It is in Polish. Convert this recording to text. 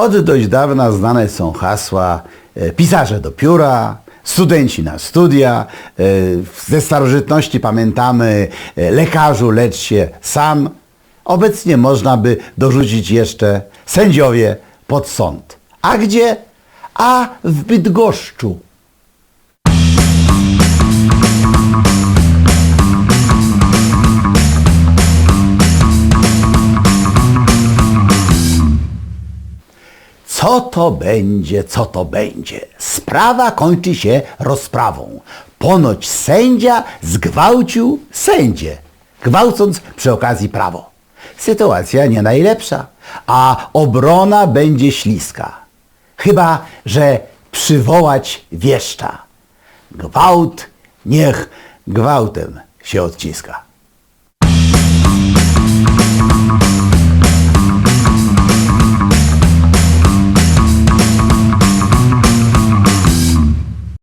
Od dość dawna znane są hasła e, pisarze do pióra, studenci na studia, e, ze starożytności pamiętamy e, lekarzu lecz się sam. Obecnie można by dorzucić jeszcze sędziowie pod sąd. A gdzie? A w Bydgoszczu. Co to będzie, co to będzie? Sprawa kończy się rozprawą. Ponoć sędzia zgwałcił sędzię, gwałcąc przy okazji prawo. Sytuacja nie najlepsza, a obrona będzie śliska. Chyba, że przywołać wieszcza. Gwałt niech gwałtem się odciska.